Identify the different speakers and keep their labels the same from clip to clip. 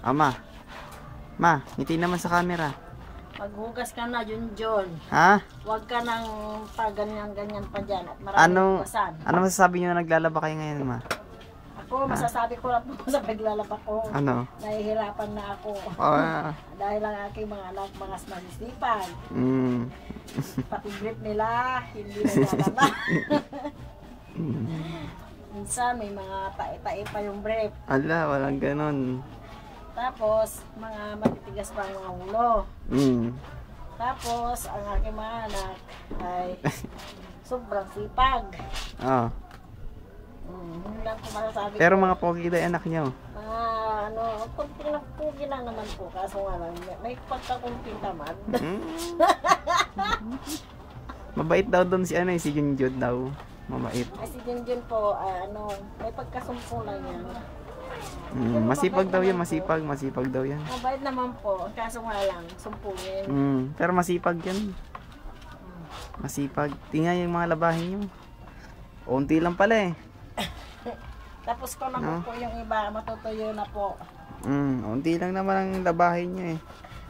Speaker 1: Ama. Ma, ngiti naman sa camera.
Speaker 2: Maghugas ka na, Jun Jun.
Speaker 1: Ha?
Speaker 2: Huwag ka nang paganyan-ganyan pa dyan. At maraming
Speaker 1: Ano,
Speaker 2: hugasan.
Speaker 1: ano masasabi niyo na naglalaba kayo ngayon, ma?
Speaker 2: Ako, masasabi ko lang po sa paglalaba ko.
Speaker 1: Ano?
Speaker 2: Nahihirapan na ako.
Speaker 1: Oh, ah,
Speaker 2: Dahil ang aking mga anak, mga magsisipan.
Speaker 1: mm,
Speaker 2: Pati brief nila, hindi naglalaba. Minsan, may mga tae-tae pa yung brief.
Speaker 1: ala, walang ganon.
Speaker 2: Tapos, mga matitigas pa ang mga ulo.
Speaker 1: Mm.
Speaker 2: Tapos, ang aking mga anak ay sobrang sipag.
Speaker 1: Oh.
Speaker 2: Mm, hindi lang ko masasabi
Speaker 1: Pero
Speaker 2: ko.
Speaker 1: mga pogi yung anak niyo.
Speaker 2: Mga ano, kunti na pugi lang naman po. Kaso nga lang, may- pagkakunting tamad.
Speaker 1: Mm. Mabait daw doon si ano, eh, si Junjun daw. Mabait.
Speaker 2: Ay, si Junjun po, ah, ano, may pagkasumpo lang yan.
Speaker 1: Mm, masipag daw yan, masipag, masipag daw yan.
Speaker 2: Mabait naman po, kaso nga lang, sumpungin.
Speaker 1: Mm, pero masipag yan. Masipag. Tingnan yung mga labahin nyo. Unti lang pala eh.
Speaker 2: Tapos ko na
Speaker 1: No?
Speaker 2: po yung iba, matutuyo na po.
Speaker 1: Mm, unti lang naman ang labahin nyo eh.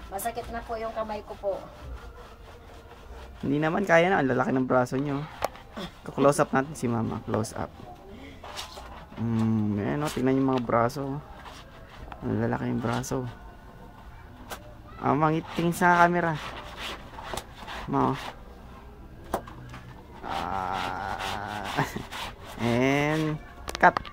Speaker 2: Masakit na po yung kamay ko po.
Speaker 1: Hindi naman kaya na, ang lalaki ng braso nyo. Close up natin si mama, close up. Mm, ayan o, tingnan yung mga braso. Ang lalaki yung braso. Ah, mangiting sa camera. Ma. Ah, and cut.